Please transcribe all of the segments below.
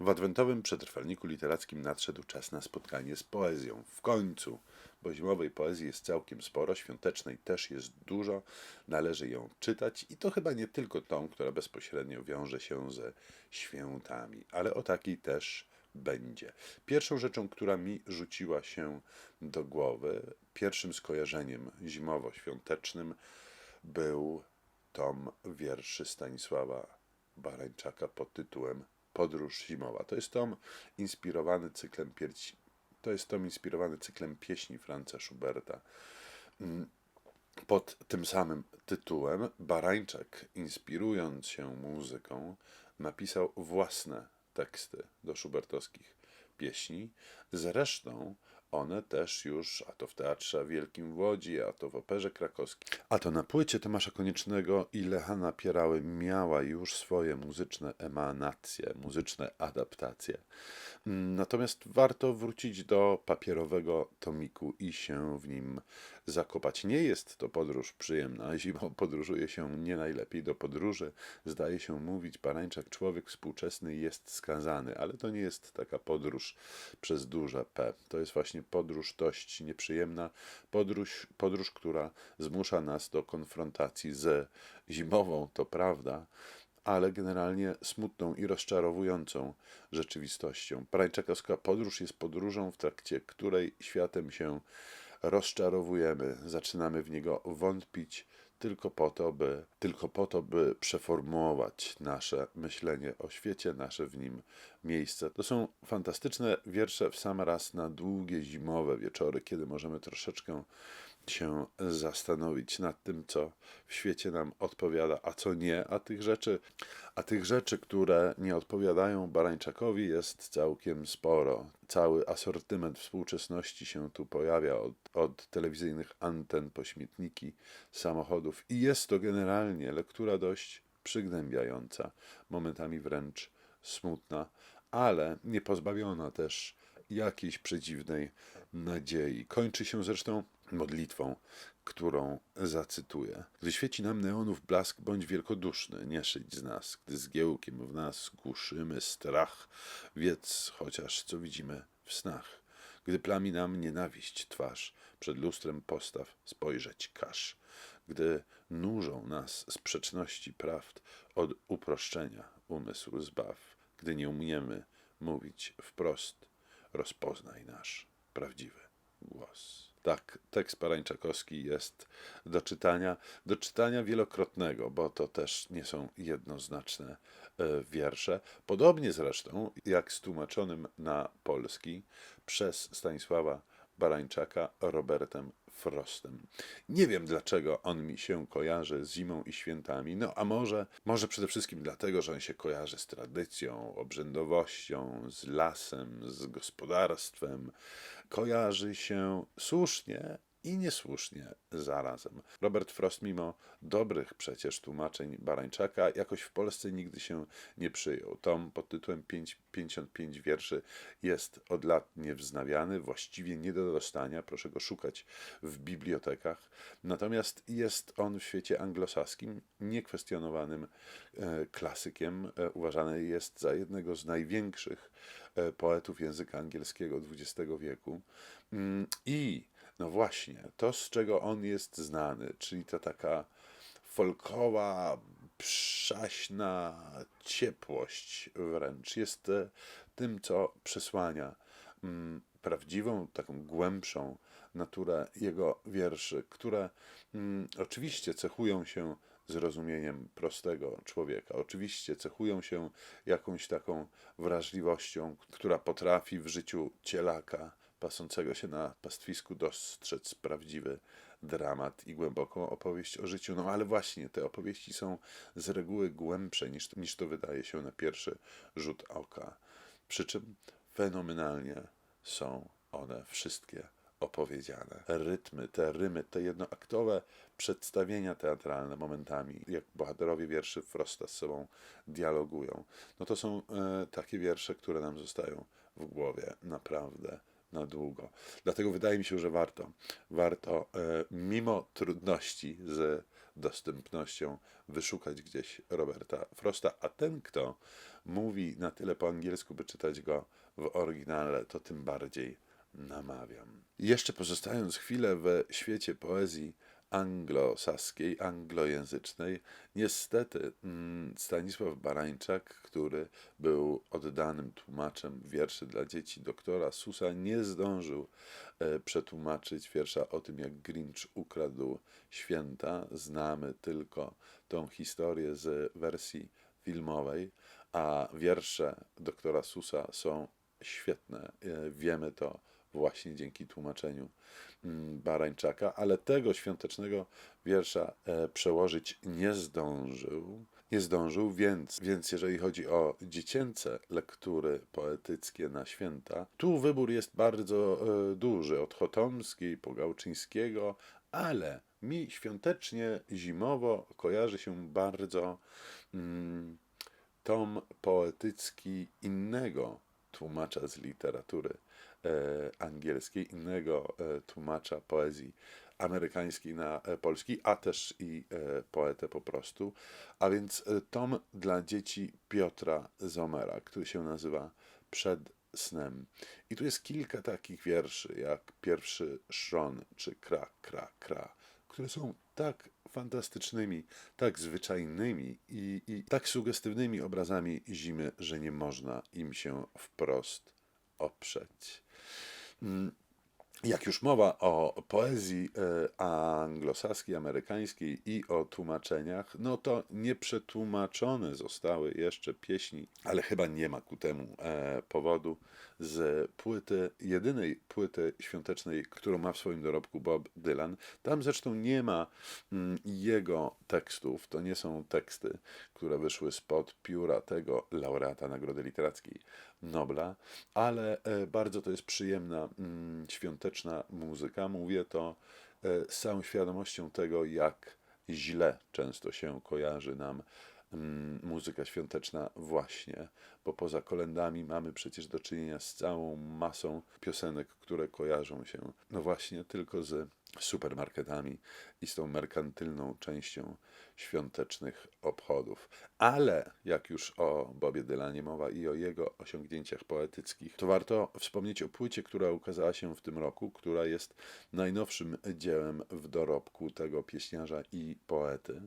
W adwentowym przetrwalniku literackim nadszedł czas na spotkanie z poezją. W końcu, bo zimowej poezji jest całkiem sporo, świątecznej też jest dużo, należy ją czytać i to chyba nie tylko tą, która bezpośrednio wiąże się ze świętami, ale o takiej też będzie. Pierwszą rzeczą, która mi rzuciła się do głowy, pierwszym skojarzeniem zimowo-świątecznym był tom wierszy Stanisława Barańczaka pod tytułem Podróż zimowa. To jest tom inspirowany cyklem pierci, to jest tom inspirowany cyklem pieśni Franza Schuberta. Mm, Pod tym samym tytułem Barańczak, inspirując się muzyką, napisał własne teksty do schubertowskich pieśni. Zresztą one też już, a to w Teatrze Wielkim w Łodzi, a to w Operze Krakowskiej, a to na płycie Tomasza Koniecznego i Lecha Napierały miała już swoje muzyczne emanacje, muzyczne adaptacje. Mm, Natomiast warto wrócić do papierowego tomiku i się w nim zakopać. Nie jest to podróż przyjemna. Zimą podróżuje się nie najlepiej do podróży. Zdaje się mówić, Barańczak, człowiek współczesny jest skazany, ale to nie jest taka podróż przez duże P. To jest właśnie podróż dość nieprzyjemna, podróż, podróż która zmusza nas do konfrontacji ze zimową, to prawda, ale generalnie smutną i rozczarowującą rzeczywistością. Barańczakowska podróż jest podróżą, w trakcie której światem się rozczarowujemy, zaczynamy w niego wątpić tylko po to, by, tylko po to, by przeformułować nasze myślenie o świecie, nasze w nim miejsce. To są fantastyczne wiersze w sam raz na długie zimowe wieczory, kiedy możemy troszeczkę się zastanowić nad tym, co w świecie nam odpowiada, a co nie, a tych rzeczy, a tych rzeczy, które nie odpowiadają Barańczakowi jest całkiem sporo. Cały asortyment współczesności się tu pojawia od, od telewizyjnych anten po śmietniki samochodów i jest to generalnie lektura dość przygnębiająca, momentami wręcz smutna, ale nie pozbawiona też jakiejś przedziwnej nadziei. Kończy się zresztą modlitwą, którą zacytuję. Gdy świeci nam neonów blask, bądź wielkoduszny, nie szyć z nas, gdy zgiełkiem w nas głuszymy strach, wiedz chociaż, co widzimy w snach. Gdy plami nam nienawiść twarz, przed lustrem postaw spojrzeć każ. Gdy nużą nas sprzeczności prawd, od uproszczenia umysł zbaw. Gdy nie umiemy mówić wprost, rozpoznaj nasz prawdziwy głos. Tak, tekst Parańczakowski jest do czytania, do czytania wielokrotnego, bo to też nie są jednoznaczne e, wiersze. Podobnie zresztą jak z tłumaczonym na polski przez Stanisława Barańczaka Robertem Frostem. Nie wiem dlaczego on mi się kojarzy z zimą i świętami, no a może, może przede wszystkim dlatego, że on się kojarzy z tradycją, obrzędowością, z lasem, z gospodarstwem. Kojarzy się słusznie i niesłusznie zarazem. Robert Frost, mimo dobrych przecież tłumaczeń Barańczaka, jakoś w Polsce nigdy się nie przyjął. Tom pod tytułem 5, 55 wierszy jest od lat niewznawiany, właściwie nie do dostania. Proszę go szukać w bibliotekach. Natomiast jest on w świecie anglosaskim niekwestionowanym e, klasykiem. E, uważany jest za jednego z największych e, poetów języka angielskiego XX wieku. Mm, I no właśnie, to z czego on jest znany, czyli to taka folkowa, przaśna ciepłość wręcz, jest e, tym, co przesłania mm, prawdziwą, taką głębszą naturę jego wierszy, które mm, oczywiście cechują się zrozumieniem prostego człowieka. Oczywiście cechują się jakąś taką wrażliwością, która potrafi w życiu cielaka pasącego się na pastwisku dostrzec prawdziwy dramat i głęboką opowieść o życiu. No ale właśnie te opowieści są z reguły głębsze niż, niż to wydaje się na pierwszy rzut oka. Przy czym fenomenalnie są one wszystkie opowiedziane. Rytmy, te rymy, te jednoaktowe przedstawienia teatralne momentami, jak bohaterowie wierszy Frosta z sobą dialogują, no to są e, takie wiersze, które nam zostają w głowie naprawdę na długo. Dlatego wydaje mi się, że warto, warto e, mimo trudności z dostępnością wyszukać gdzieś Roberta Frosta, a ten, kto mówi na tyle po angielsku, by czytać go w oryginale, to tym bardziej namawiam. Jeszcze pozostając chwilę w świecie poezji anglosaskiej, anglojęzycznej, niestety mm, Stanisław Barańczak, który był oddanym tłumaczem wierszy dla dzieci doktora Susa, nie zdążył e, przetłumaczyć wiersza o tym, jak Grinch ukradł święta. Znamy tylko tą historię z wersji filmowej, a wiersze doktora Susa są świetne. E, Wiemy to właśnie dzięki tłumaczeniu mm, Barańczaka, ale tego świątecznego wiersza e, przełożyć nie zdążył. Nie zdążył, więc, więc jeżeli chodzi o dziecięce lektury poetyckie na święta, tu wybór jest bardzo e, duży, od Chotomskiej po Gałczyńskiego, ale mi świątecznie, zimowo kojarzy się bardzo mm, tom poetycki innego tłumacza z literatury angielskiej, innego e, tłumacza poezji amerykańskiej na e, polski, a też i e, poetę po prostu. A więc e, tom dla dzieci Piotra Zomera, który się nazywa Przed snem. I tu jest kilka takich wierszy, jak pierwszy szron, czy kra, kra, kra, które są tak fantastycznymi, tak zwyczajnymi i, i tak sugestywnymi obrazami zimy, że nie można im się wprost oprzeć. Mm, Jak już mowa o poezji e, anglosaskiej, amerykańskiej i o tłumaczeniach, no to nieprzetłumaczone zostały jeszcze pieśni, ale chyba nie ma ku temu e, powodu, z płyty, jedynej płyty świątecznej, którą ma w swoim dorobku Bob Dylan. Tam zresztą nie ma mm, jego tekstów, to nie są teksty, które wyszły spod pióra tego laureata Nagrody Literackiej Nobla, ale e, bardzo to jest przyjemna, mm, świąteczna muzyka. Mówię to e, z całą świadomością tego, jak źle często się kojarzy nam mm, muzyka świąteczna właśnie, bo poza kolendami mamy przecież do czynienia z całą masą piosenek, które kojarzą się no właśnie tylko z supermarketami i z tą merkantylną częścią świątecznych obchodów. Ale jak już o Bobie Dylanie mowa i o jego osiągnięciach poetyckich, to warto wspomnieć o płycie, która ukazała się w tym roku, która jest najnowszym dziełem w dorobku tego pieśniarza i poety.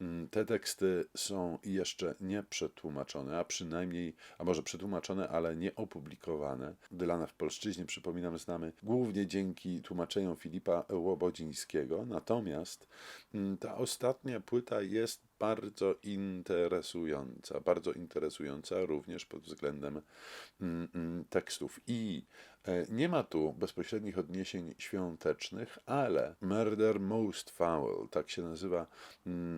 Mm, Te teksty są jeszcze nie przetłumaczone, a przynajmniej, a może przetłumaczone, ale nie opublikowane. Dylana w polszczyźnie, przypominam, znamy głównie dzięki tłumaczeniom Filipa Łobodzińskiego. Natomiast mm, ta ostatnia płyta jest bardzo interesująca, bardzo interesująca również pod względem mm, mm, tekstów. I nie ma tu bezpośrednich odniesień świątecznych, ale Murder Most Foul, tak się nazywa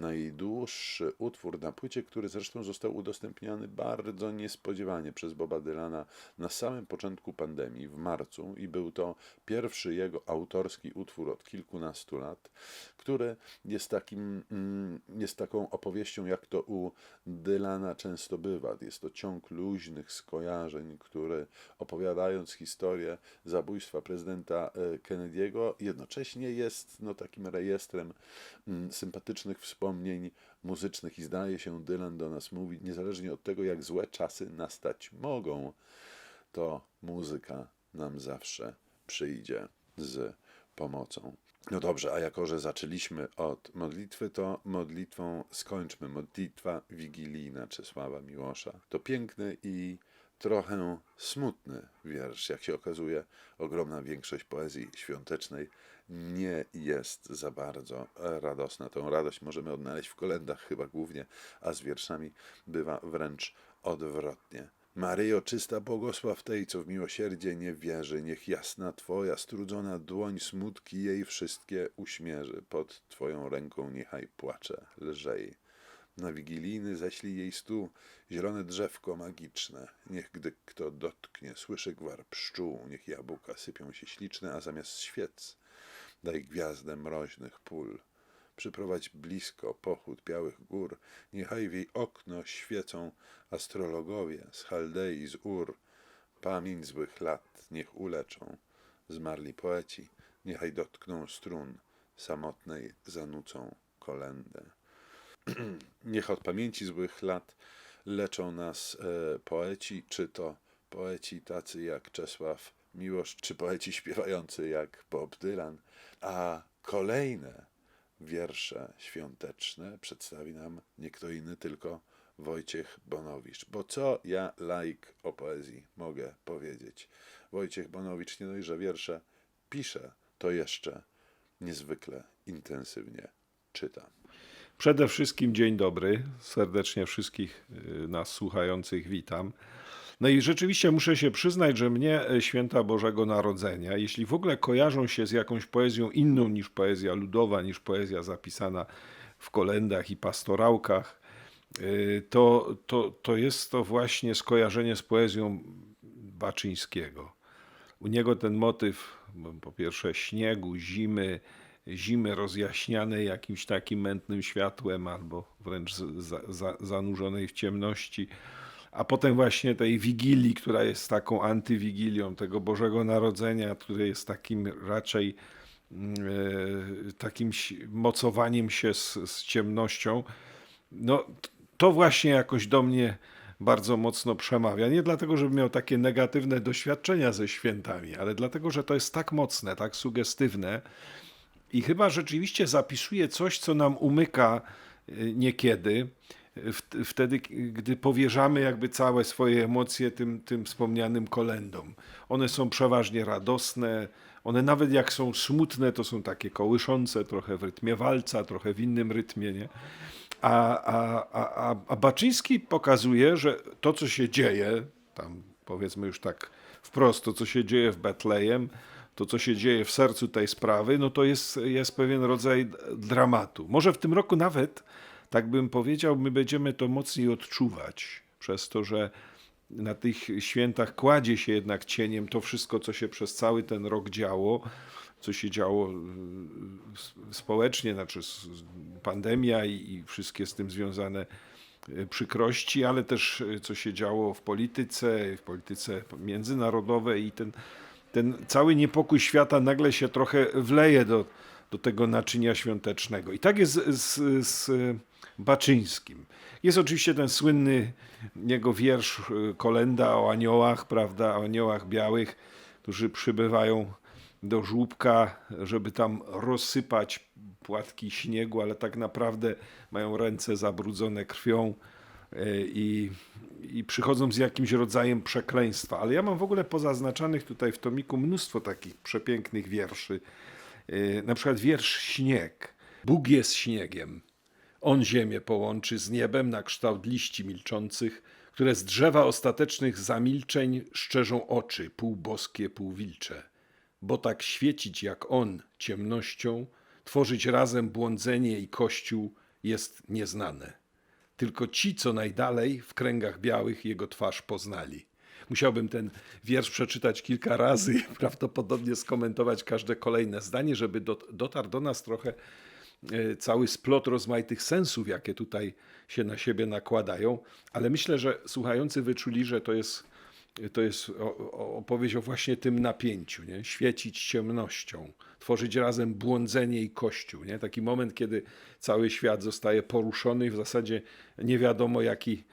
najdłuższy utwór na płycie, który zresztą został udostępniany bardzo niespodziewanie przez Boba Dylana na samym początku pandemii, w marcu, i był to pierwszy jego autorski utwór od kilkunastu lat, który jest takim, mm, jest taką opowieścią, jak to u Dylana często bywa. Jest to ciąg luźnych skojarzeń, które opowiadając historię zabójstwa prezydenta e, Kennedy'ego, jednocześnie jest no, takim rejestrem mm, sympatycznych wspomnień muzycznych i zdaje się, Dylan do nas mówi, niezależnie od tego, jak złe czasy nastać mogą, to muzyka nam zawsze przyjdzie z pomocą. No dobrze, a jako że zaczęliśmy od modlitwy, to modlitwą skończmy. Modlitwa wigilijna Czesława Miłosza. To piękny i trochę smutny wiersz. Jak się okazuje, ogromna większość poezji świątecznej nie jest za bardzo radosna. Tą radość możemy odnaleźć w kolendach chyba głównie, a z wierszami bywa wręcz odwrotnie. Maryjo, czysta błogosław tej, co w miłosierdzie nie wierzy, niech jasna Twoja strudzona dłoń smutki jej wszystkie uśmierzy. Pod Twoją ręką niechaj płacze, lżej. Na wigilijny ześlij jej stół zielone drzewko magiczne. Niech gdy kto dotknie, słyszy gwar pszczół, niech jabłka sypią się śliczne, a zamiast świec daj gwiazdę mroźnych pól. Przyprowadź blisko pochód białych gór, niechaj w jej okno świecą astrologowie z Chaldei, z Ur. Pamięć złych lat niech uleczą. Zmarli poeci niechaj dotkną strun, samotnej zanucą kolendę. Niech od pamięci złych lat leczą nas e, poeci, czy to poeci tacy jak Czesław Miłosz, czy poeci śpiewający jak Bob Dylan, a kolejne wiersze świąteczne przedstawi nam nie kto inny, tylko Wojciech Bonowicz. Bo co ja, laik o poezji, mogę powiedzieć? Wojciech Bonowicz nie dość, że wiersze pisze, to jeszcze niezwykle intensywnie czyta. Przede wszystkim dzień dobry. Serdecznie wszystkich y, nas słuchających witam. No i rzeczywiście muszę się przyznać, że mnie e, święta Bożego Narodzenia, jeśli w ogóle kojarzą się z jakąś poezją inną niż poezja ludowa, niż poezja zapisana w kolendach i pastorałkach, y, to, to, to jest to właśnie skojarzenie z poezją Baczyńskiego. U niego ten motyw, po pierwsze śniegu, zimy, zimy rozjaśnianej jakimś takim mętnym światłem albo wręcz za, za, zanurzonej w ciemności, a potem właśnie tej wigilii, która jest taką antywigilią tego Bożego Narodzenia, który jest takim raczej e, takim mocowaniem się z, z ciemnością. No, to właśnie jakoś do mnie bardzo mocno przemawia. Nie dlatego, żebym miał takie negatywne doświadczenia ze świętami, ale dlatego, że to jest tak mocne, tak sugestywne i chyba rzeczywiście zapisuje coś, co nam umyka y, niekiedy, wtedy, gdy powierzamy jakby całe swoje emocje tym, tym wspomnianym kolendom. One są przeważnie radosne, one nawet jak są smutne, to są takie kołyszące, trochę w rytmie walca, trochę w innym rytmie, nie? A, a, a- a Baczyński pokazuje, że to, co się dzieje, tam powiedzmy już tak wprost, to, co się dzieje w Betlejem, to, co się dzieje w sercu tej sprawy, no to jest, jest pewien rodzaj dramatu. Może w tym roku nawet, tak bym powiedział, my będziemy to mocniej odczuwać, przez to, że na tych świętach kładzie się jednak cieniem to wszystko, co się przez cały ten rok działo, co się działo społecznie, znaczy pandemia i, wszystkie z tym związane y, przykrości, ale też y, co się działo w polityce, w polityce międzynarodowej i ten, ten cały niepokój świata nagle się trochę wleje do, do tego naczynia świątecznego. I tak jest z, z Baczyńskim. Jest oczywiście ten słynny jego wiersz y, Kolenda o aniołach, prawda, o aniołach białych, którzy przybywają do żłóbka, żeby tam rozsypać płatki śniegu, ale tak naprawdę mają ręce zabrudzone krwią y, i, i przychodzą z jakimś rodzajem przekleństwa. Ale ja mam w ogóle pozaznaczanych tutaj w tomiku mnóstwo takich przepięknych wierszy. Y, Na przykład wiersz Śnieg. Bóg jest śniegiem. On ziemię połączy z niebem na kształt liści milczących, które z drzewa ostatecznych zamilczeń szczerzą oczy, pół boskie, pół wilcze. Bo tak świecić jak on ciemnością, tworzyć razem błądzenie i kościół jest nieznane. Tylko ci, co najdalej w kręgach białych jego twarz poznali. Musiałbym ten wiersz przeczytać kilka razy i prawdopodobnie skomentować każde kolejne zdanie, żeby dot- dotarł do nas trochę e, cały splot rozmaitych sensów, jakie tutaj się na siebie nakładają, ale myślę, że słuchający wyczuli, że to jest, to jest opowieść o właśnie tym napięciu, nie? świecić ciemnością, tworzyć razem błądzenie i kościół. Nie? Taki moment, kiedy cały świat zostaje poruszony i w zasadzie nie wiadomo, jaki,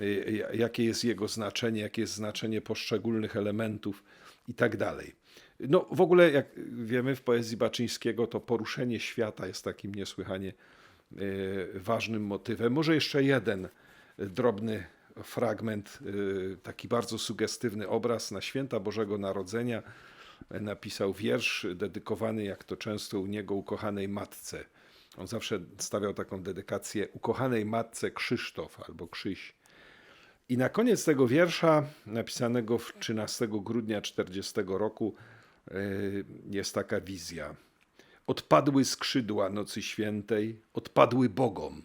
y, jakie jest jego znaczenie, jakie jest znaczenie poszczególnych elementów i tak dalej. No w ogóle, jak wiemy, w poezji Baczyńskiego to poruszenie świata jest takim niesłychanie y, ważnym motywem. Może jeszcze jeden drobny fragment, y, taki bardzo sugestywny obraz na święta Bożego Narodzenia. Napisał wiersz dedykowany, jak to często u niego, ukochanej matce. On zawsze stawiał taką dedykację ukochanej matce Krzysztof albo Krzyś. I na koniec tego wiersza, napisanego w 13 grudnia 40 roku, y, jest taka wizja. Odpadły skrzydła nocy świętej, odpadły bogom.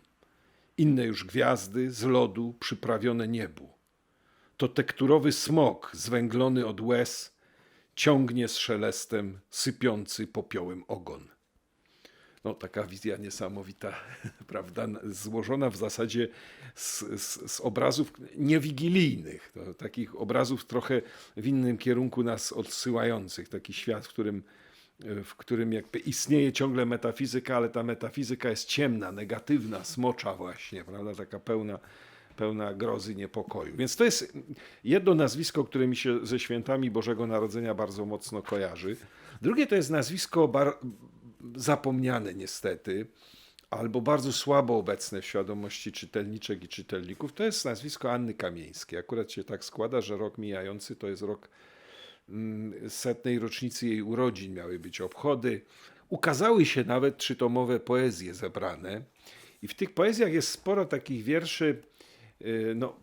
Inne już gwiazdy z lodu przyprawione niebu. To tekturowy smok zwęglony od łez ciągnie z szelestem sypiący popiołem ogon. No, taka wizja niesamowita, prawda? Złożona w zasadzie z, z, z obrazów niewigilijnych, to, takich obrazów trochę w innym kierunku nas odsyłających. Taki świat, w którym w którym jakby istnieje ciągle metafizyka, ale ta metafizyka jest ciemna, negatywna, smocza właśnie, prawda, taka pełna, pełna grozy, niepokoju. Więc to jest jedno nazwisko, które mi się ze świętami Bożego Narodzenia bardzo mocno kojarzy. Drugie to jest nazwisko zapomniane niestety, albo bardzo słabo obecne w świadomości czytelniczek i czytelników. To jest nazwisko Anny Kamieńskiej. Akurat się tak składa, że rok mijający to jest rok mm, setnej rocznicy jej urodzin, miały być obchody. Ukazały się nawet trzytomowe poezje zebrane. I w tych poezjach jest sporo takich wierszy. Y, No,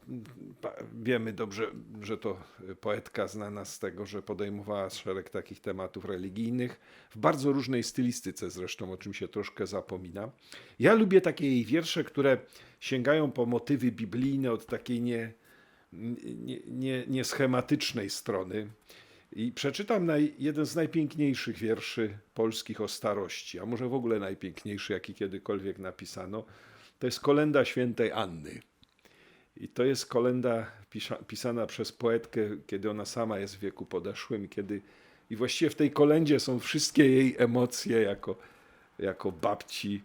wiemy dobrze, że to poetka znana z tego, że podejmowała szereg takich tematów religijnych, w bardzo różnej stylistyce zresztą, o czym się troszkę zapomina. Ja lubię takie jej wiersze, które sięgają po motywy biblijne od takiej nie, nie, nie, nieschematycznej strony. I przeczytam naj, jeden z najpiękniejszych wierszy polskich o starości, a może w ogóle najpiękniejszy, jaki kiedykolwiek napisano. To jest kolenda świętej Anny. I to jest kolenda pisana przez poetkę, kiedy ona sama jest w wieku podeszłym, kiedy i właściwie w tej kolendzie są wszystkie jej emocje jako, jako babci,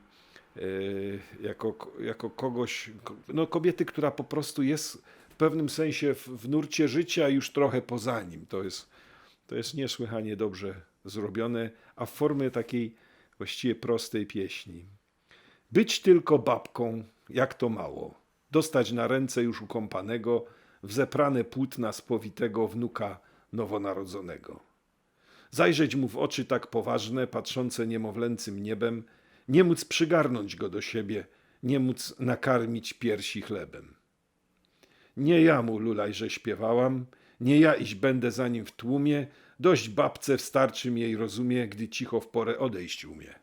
yy, jako, ko- jako kogoś, ko- no kobiety, która po prostu jest w pewnym sensie w, w nurcie życia już trochę poza nim. To jest, to jest niesłychanie dobrze zrobione, a w formie takiej właściwie prostej pieśni. Być tylko babką, jak to mało. Dostać na ręce już ukąpanego, w zeprane płótna spowitego wnuka nowonarodzonego. Zajrzeć mu w oczy tak poważne, patrzące niemowlęcym niebem, nie móc przygarnąć go do siebie, nie móc nakarmić piersi chlebem. Nie ja mu lulaj, że śpiewałam, nie ja iść będę za nim w tłumie, dość babce w starczym jej rozumie, gdy cicho w porę odejść umie.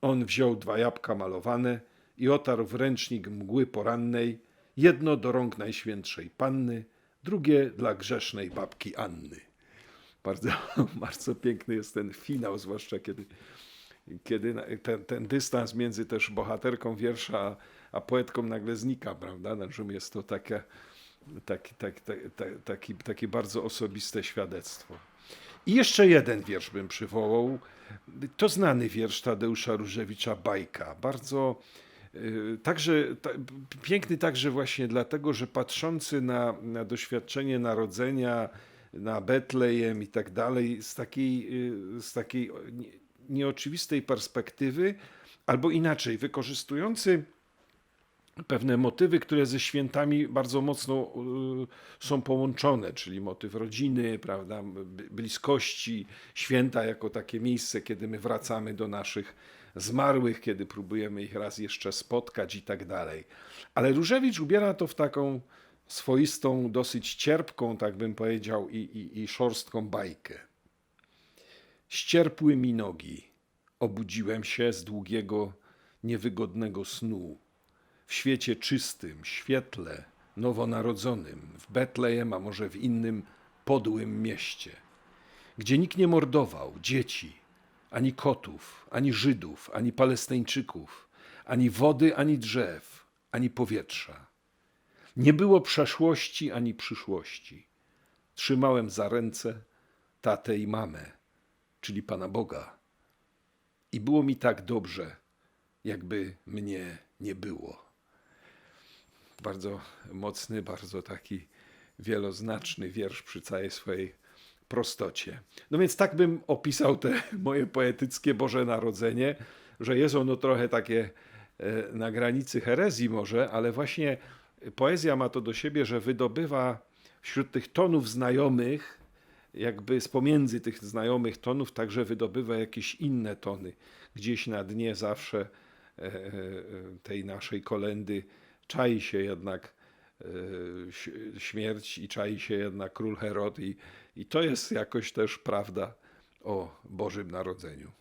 On wziął dwa jabłka malowane i otarł w ręcznik mgły porannej, jedno do rąk Najświętszej Panny, drugie dla grzesznej babki Anny. Bardzo, bardzo piękny jest ten finał, zwłaszcza kiedy, kiedy ten, ten dystans między też bohaterką wiersza a, a poetką nagle znika, prawda? Znaczy jest to takie, taki, tak, tak, tak, taki, takie bardzo osobiste świadectwo. I jeszcze jeden wiersz bym przywołał. To znany wiersz Tadeusza Różewicza Bajka. Bardzo także ta, piękny także właśnie dlatego, że patrzący na, na doświadczenie narodzenia, na Betlejem i tak dalej, z takiej, y, z takiej nie- nieoczywistej perspektywy, albo inaczej, wykorzystujący pewne motywy, które ze świętami bardzo mocno y, są połączone, czyli motyw rodziny, prawda, bliskości, święta jako takie miejsce, kiedy my wracamy do naszych zmarłych, kiedy próbujemy ich raz jeszcze spotkać i tak dalej. Ale Różewicz ubiera to w taką swoistą, dosyć cierpką, tak bym powiedział, i, i, i szorstką bajkę. Ścierpły mi nogi. Obudziłem się z długiego, niewygodnego snu w świecie czystym, świetle, nowonarodzonym, w Betlejem, a może w innym podłym mieście, gdzie nikt nie mordował dzieci, ani kotów, ani Żydów, ani Palestyńczyków, ani wody, ani drzew, ani powietrza. Nie było przeszłości ani przyszłości. Trzymałem za ręce tatę i mamę, czyli Pana Boga. I było mi tak dobrze, jakby mnie nie było bardzo mocny, bardzo taki wieloznaczny wiersz przy całej swojej prostocie. No więc tak bym opisał te moje poetyckie Boże Narodzenie, że jest ono trochę takie e, na granicy herezji może, ale właśnie poezja ma to do siebie, że wydobywa wśród tych tonów znajomych, jakby z pomiędzy tych znajomych tonów także wydobywa jakieś inne tony. Gdzieś na dnie zawsze e, e, tej naszej kolendy czai się jednak śmierć i czai się jednak król Herod i, i to jest jakoś też prawda o Bożym Narodzeniu.